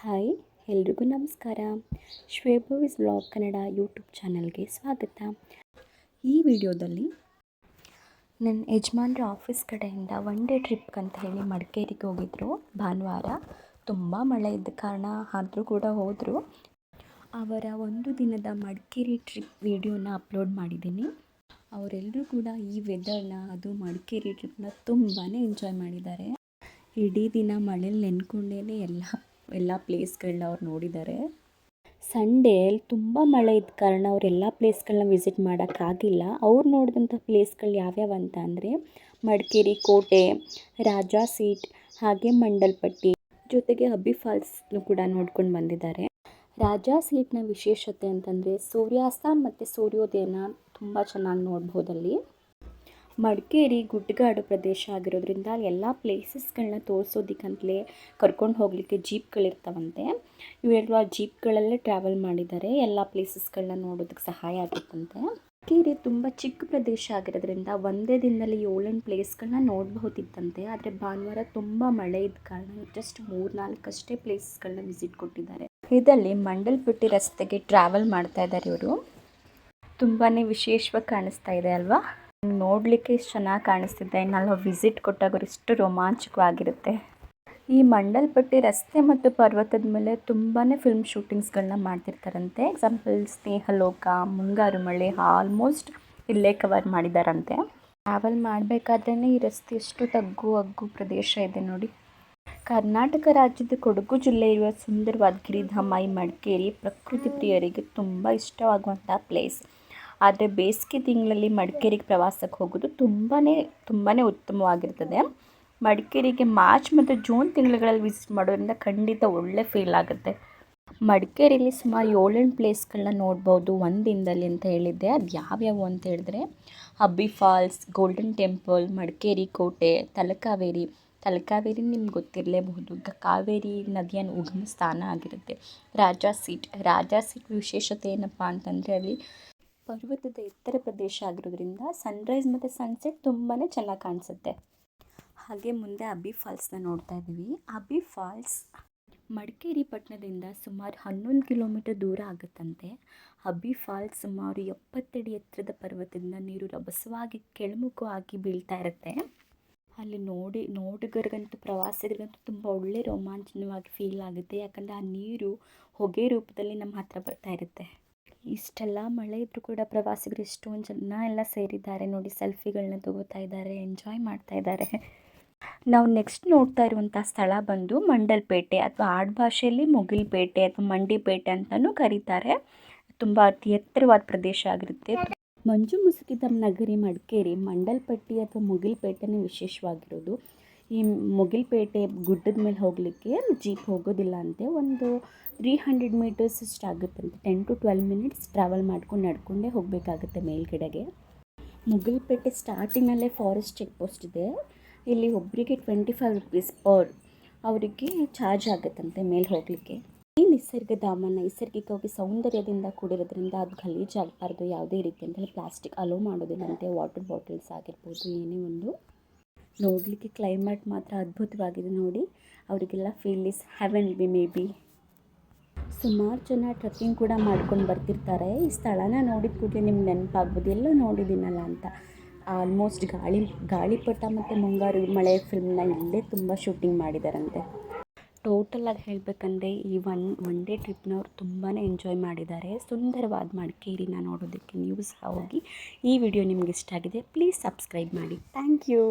Hi, ಎಲ್ರಿಗೂ ನಮಸ್ಕಾರ. ಶ್ವೇಭವಿಸ್ blog Kannada YouTube ಚಾನಲ್ಗೆ ಸ್ವಾಗತ. ಈ ವಿಡಿಯೋದಲ್ಲಿ ನನ್ನ ಯಜಮಾನ್ರ ಆಫೀಸ್ ಕಡೆಯಿಂದ ಒನ್ ಡೇ ಟ್ರಿಪ್ ಅಂತ ಹೇಳಿ ಮಡಿಕೇರಿಗೆ ಹೋಗಿದ್ರು. ಭಾನುವಾರ ತುಂಬ ಮಳೆ ಇದ್ದ ಕಾರಣ ಆದರೂ ಕೂಡ ಹೋದರು. ಅವರ ಒಂದು ದಿನದ ಮಡಿಕೇರಿ ಟ್ರಿಪ್ ವಿಡಿಯೋನ ಅಪ್ಲೋಡ್ ಮಾಡಿದ್ದೀನಿ. ಅವರೆಲ್ಲರೂ ಕೂಡ ಈ ವೆದರ್ನ, ಅದು ಮಡಿಕೇರಿ ಟ್ರಿಪ್ನ ತುಂಬಾ ಎಂಜಾಯ್ ಮಾಡಿದ್ದಾರೆ. ಇಡೀ ದಿನ ಮಳೇಲಿ ನೆನ್ಕೊಂಡೇ ಎಲ್ಲ ಎಲ್ಲ ಪ್ಲೇಸ್ಗಳನ್ನ ಅವ್ರು ನೋಡಿದ್ದಾರೆ. ಸಂಡೇ ತುಂಬ ಮಳೆ ಇದ್ದ ಕಾರಣ ಅವರೆಲ್ಲ ಪ್ಲೇಸ್ಗಳನ್ನ ವಿಸಿಟ್ ಮಾಡೋಕ್ಕಾಗಿಲ್ಲ ಅವ್ರು ನೋಡಿದಂಥ ಪ್ಲೇಸ್ಗಳು ಯಾವ್ಯಾವ ಅಂತ ಅಂದರೆ ಮಡಿಕೇರಿ, ಕೋಟೆ, ರಾಜಾ ಸೀಟ್, ಹಾಗೆ ಮಂಡಲ್ಪಟ್ಟಿ. ಜೊತೆಗೆ ಅಬ್ಬಿ ಫಾಲ್ಸ್ನು ಕೂಡ ನೋಡ್ಕೊಂಡು ಬಂದಿದ್ದಾರೆ. ರಾಜಾ ಸೀಟ್ನ ವಿಶೇಷತೆ ಅಂತಂದರೆ ಸೂರ್ಯಾಸ್ತ ಮತ್ತು ಸೂರ್ಯೋದಯನ ತುಂಬ ಚೆನ್ನಾಗಿ ನೋಡ್ಬೋದಲ್ಲಿ. ಮಡಿಕೇರಿ ಗುಡ್ಡಗಾಡು ಪ್ರದೇಶ ಆಗಿರೋದ್ರಿಂದ ಎಲ್ಲ ಪ್ಲೇಸಸ್ಗಳನ್ನ ತೋರಿಸೋದಕ್ಕಂತಲೇ ಕರ್ಕೊಂಡು ಹೋಗಲಿಕ್ಕೆ ಜೀಪ್ಗಳಿರ್ತಾವಂತೆ. ಇವೆಲ್ಲ ಜೀಪ್ಗಳಲ್ಲೇ ಟ್ರಾವೆಲ್ ಮಾಡಿದ್ದಾರೆ. ಎಲ್ಲ ಪ್ಲೇಸಸ್ಗಳನ್ನ ನೋಡೋದಕ್ಕೆ ಸಹಾಯ ಆಗುತ್ತಂತೆ ಮಡಿಕೇರಿ ತುಂಬ ಚಿಕ್ಕ ಪ್ರದೇಶ ಆಗಿರೋದ್ರಿಂದ ಒಂದೇ ದಿನದಲ್ಲಿ ಏಳೆಂಟು ಪ್ಲೇಸ್ಗಳನ್ನ ನೋಡಬಹುದಿತ್ತಂತೆ. ಆದರೆ ಭಾನುವಾರ ತುಂಬ ಮಳೆ ಇದ್ದ ಕಾರಣ ಜಸ್ಟ್ ಮೂರ್ನಾಲ್ಕಷ್ಟೇ ಪ್ಲೇಸಸ್ಗಳನ್ನ ವಿಸಿಟ್ ಕೊಟ್ಟಿದ್ದಾರೆ. ಇದರಲ್ಲಿ ಮಂಡಲ್ಪಟ್ಟಿ ರಸ್ತೆಗೆ ಟ್ರಾವೆಲ್ ಮಾಡ್ತಾ ಇದ್ದಾರೆ ಇವರು. ತುಂಬಾ ವಿಶೇಷವಾಗಿ ಕಾಣಿಸ್ತಾ ಇದೆ ಅಲ್ವಾ? ನೋಡಲಿಕ್ಕೆ ಇಷ್ಟು ಚೆನ್ನಾಗಿ ಕಾಣಿಸ್ತಿದೆ. ಅಲ್ಲಿ ವಿಸಿಟ್ ಕೊಟ್ಟಾಗ ಇಷ್ಟು ರೋಮಾಂಚಕವಾಗಿರುತ್ತೆ. ಈ ಮಂಡಲ್ಪಟ್ಟಿ ರಸ್ತೆ ಮತ್ತು ಪರ್ವತದ ಮೇಲೆ ತುಂಬಾ ಫಿಲ್ಮ್ ಶೂಟಿಂಗ್ಸ್ಗಳನ್ನ ಮಾಡ್ತಿರ್ತಾರಂತೆ. ಎಕ್ಸಾಂಪಲ್ ಸ್ನೇಹಲೋಕ ಮುಂಗಾರು ಮಳೆ ಆಲ್ಮೋಸ್ಟ್ ಇಲ್ಲೇ ಕವರ್ ಮಾಡಿದಾರಂತೆ. ಟ್ರಾವೆಲ್ ಮಾಡಬೇಕಾದ್ರೆ ಈ ರಸ್ತೆ ಎಷ್ಟು ತಗ್ಗು, ಅಗ್ಗು ಪ್ರದೇಶ ಇದೆ ನೋಡಿ. ಕರ್ನಾಟಕ ರಾಜ್ಯದ ಕೊಡಗು ಜಿಲ್ಲೆ ಇರುವ ಸುಂದರವಾದ ಗಿರಿಧಾಮ, ಈ ಮಡಿಕೇರಿ ಪ್ರಕೃತಿ ಪ್ರಿಯರಿಗೆ ತುಂಬ ಇಷ್ಟವಾಗುವಂಥ ಪ್ಲೇಸ್ ಆದರೆ ಬೇಸಿಗೆ ತಿಂಗಳಲ್ಲಿ ಮಡಿಕೇರಿಗೆ ಪ್ರವಾಸಕ್ಕೆ ಹೋಗೋದು ತುಂಬಾ ತುಂಬಾ ಉತ್ತಮವಾಗಿರ್ತದೆ. ಮಡಿಕೇರಿಗೆ ಮಾರ್ಚ್ ಮತ್ತು ಜೂನ್ ತಿಂಗಳುಗಳಲ್ಲಿ ವಿಸಿಟ್ ಮಾಡೋದ್ರಿಂದ ಖಂಡಿತ ಒಳ್ಳೆ ಫೀಲ್ ಆಗುತ್ತೆ. ಮಡಿಕೇರಿಯಲ್ಲಿ ಸುಮಾರು ಏಳೆಂಟು ಪ್ಲೇಸ್ಗಳನ್ನ ನೋಡ್ಬೋದು ಒಂದು ದಿನದಲ್ಲಿ ಅಂತ ಹೇಳಿದ್ದೆ. ಅದು ಯಾವ್ಯಾವು ಅಂತ ಹೇಳಿದ್ರೆ ಹಬ್ಬಿ ಫಾಲ್ಸ್, ಗೋಲ್ಡನ್ ಟೆಂಪಲ್, ಮಡಿಕೇರಿ ಕೋಟೆ, ತಲಕಾವೇರಿ. ತಲಕಾವೇರಿ ನಿಮ್ಗೆ ಗೊತ್ತಿರಲೇಬಹುದು. ಕಾವೇರಿ ನದಿಯ ಉಗಮ ಸ್ಥಾನ ಆಗಿರುತ್ತೆ. ರಾಜಾ ಸೀಟ್ ರಾಜಾ ಸೀಟ್ ವಿಶೇಷತೆ ಏನಪ್ಪ ಅಂತಂದರೆ ಅಲ್ಲಿ ಪರ್ವತದ ಎತ್ತರ ಪ್ರದೇಶ ಆಗಿರೋದ್ರಿಂದ ಸನ್ರೈಸ್ ಮತ್ತು ಸನ್ಸೆಟ್ ತುಂಬಾ ಚೆನ್ನಾಗಿ ಕಾಣಿಸುತ್ತೆ. ಹಾಗೆ ಮುಂದೆ ಅಬ್ಬಿ ಫಾಲ್ಸ್ನ ನೋಡ್ತಾ ಇದ್ದೀವಿ. ಅಬ್ಬಿ ಫಾಲ್ಸ್ ಮಡಿಕೇರಿ ಪಟ್ಟಣದಿಂದ ಸುಮಾರು ಹನ್ನೊಂದು ಕಿಲೋಮೀಟರ್ ದೂರ ಆಗುತ್ತಂತೆ. ಅಬ್ಬಿ ಫಾಲ್ಸ್ ಸುಮಾರು ಎಪ್ಪತ್ತಡಿ ಎತ್ತರದ ಪರ್ವತದಿಂದ ನೀರು ರಭಸವಾಗಿ ಕೆಳಮುಖವಾಗಿ ಬೀಳ್ತಾ ಇರುತ್ತೆ. ಅಲ್ಲಿ ನೋಡಿ, ನೋಡುಗರಿಗಂತೂ, ಪ್ರವಾಸಿಗರಿಗಂತೂ ತುಂಬ ಒಳ್ಳೆ ರೋಮಾಂಚನವಾಗಿ ಫೀಲ್ ಆಗುತ್ತೆ. ಯಾಕಂದರೆ ಆ ನೀರು ಹೊಗೆ ರೂಪದಲ್ಲಿ ನಮ್ಮ ಹತ್ರ ಬರ್ತಾ ಇರುತ್ತೆ. ಇಷ್ಟೆಲ್ಲ ಮಳೆ ಇದ್ದರೂ ಕೂಡ ಪ್ರವಾಸಿಗರು ಎಷ್ಟೊಂದು ಜನ ಎಲ್ಲ ಸೇರಿದ್ದಾರೆ ನೋಡಿ ಸೆಲ್ಫಿಗಳನ್ನ ತಗೋತಾ ಇದ್ದಾರೆ, ಎಂಜಾಯ್ ಮಾಡ್ತಾ ಇದ್ದಾರೆ. ನಾವು ನೆಕ್ಸ್ಟ್ ನೋಡ್ತಾ ಇರುವಂಥ ಸ್ಥಳ ಬಂದು ಮಂಡಲ್ಪೇಟೆ ಅಥವಾ ಆಡುಭಾಷೆಯಲ್ಲಿ ಮುಗಿಲ್ಪೇಟೆ ಅಥವಾ ಮಂಡಿಪೇಟೆ ಅಂತಲೂ ಕರೀತಾರೆ. ತುಂಬ ಅತಿ ಎತ್ತರವಾದ ಪ್ರದೇಶ ಆಗಿರುತ್ತೆ. ಮಂಜು ಮುಸುಕಿದ ನಗರಿ, ಮಡಿಕೇರಿ, ಮಂಡಲ್ಪಟ್ಟಿ ಅಥವಾ ಮುಗಿಲ್ಪೇಟೆನೇ ವಿಶೇಷವಾಗಿರೋದು. ಈ ಮುಗಿಲ್ಪೇಟೆ ಗುಡ್ಡದ ಮೇಲೆ ಹೋಗಲಿಕ್ಕೆ ಜೀಪ್ ಹೋಗೋದಿಲ್ಲ ಅಂತೆ. ಒಂದು ತ್ರೀ ಹಂಡ್ರೆಡ್ ಮೀಟರ್ಸ್ ಇಷ್ಟು ಆಗುತ್ತಂತೆ ten to twelve minutes travel ಮಾಡ್ಕೊಂಡು ನಡ್ಕೊಂಡೇ ಹೋಗಬೇಕಾಗುತ್ತೆ ಮೇಲ್ಗಡೆಗೆ. ಮುಗಿಲ್ಪೇಟೆ ಸ್ಟಾರ್ಟಿಂಗಲ್ಲೇ ಫಾರೆಸ್ಟ್ ಚೆಕ್ ಪೋಸ್ಟ್ ಇದೆ. ಇಲ್ಲಿ ಒಬ್ಬರಿಗೆ ಟ್ವೆಂಟಿ ಫೈವ್ ರುಪೀಸ್ ಪರ್ ಅವರಿಗೆ ಚಾರ್ಜ್ ಆಗುತ್ತಂತೆ ಮೇಲೆ ಹೋಗಲಿಕ್ಕೆ. ಈ ನಿಸರ್ಗಧಾಮ ನೈಸರ್ಗಿಕವಾಗಿ ಸೌಂದರ್ಯದಿಂದ ಕೂಡಿರೋದ್ರಿಂದ ಅದು ಗಲೀಜಾಗಬಾರ್ದು. ಯಾವುದೇ ರೀತಿ ಅಂತ ಪ್ಲಾಸ್ಟಿಕ್ ಅಲೋ ಮಾಡೋದಿಲ್ಲಂತೆ ವಾಟರ್ ಬಾಟಲ್ಸ್ ಆಗಿರ್ಬೋದು, ಏನೇ ಒಂದು. ನೋಡಲಿಕ್ಕೆ ಕ್ಲೈಮೇಟ್ ಮಾತ್ರ ಅದ್ಭುತವಾಗಿದೆ ನೋಡಿ. ಅವರಿಗೆಲ್ಲ feel is heaven be maybe ಸುಮಾರು ಜನ ಟ್ರೆಕ್ಕಿಂಗ್ ಕೂಡ ಮಾಡ್ಕೊಂಡು ಬರ್ತಿರ್ತಾರೆ. ಈ ಸ್ಥಳನ ನೋಡಿದ ಕೂಡಲೇ ನಿಮ್ಗೆ ನೆನಪಾಗ್ಬೋದು. ಎಲ್ಲ ನೋಡಿದ್ದೀನಲ್ಲ ಅಂತ. ಆಲ್ಮೋಸ್ಟ್ ಗಾಳಿ, ಗಾಳಿಪಟ ಮತ್ತು ಮುಂಗಾರು ಮಳೆ ಫಿಲ್ಮ್ನ ಇಲ್ಲೇ ತುಂಬ ಶೂಟಿಂಗ್ ಮಾಡಿದಾರಂತೆ. ಟೋಟಲಾಗಿ ಹೇಳಬೇಕಂದ್ರೆ ಈ ಒನ್ ಒನ್ ಡೇ ಟ್ರಿಪ್ನವ್ರು ತುಂಬಾ ಎಂಜಾಯ್ ಮಾಡಿದ್ದಾರೆ. ಸುಂದರವಾದ ಮಡಿಕೇರಿನ ನೋಡೋದಕ್ಕೆ ನೀವು ಸಹ ಹೋಗಿ. ಈ ವಿಡಿಯೋ ನಿಮ್ಗೆ ಇಷ್ಟ ಆಗಿದೆ ಪ್ಲೀಸ್ ಸಬ್ಸ್ಕ್ರೈಬ್ ಮಾಡಿ. Thank you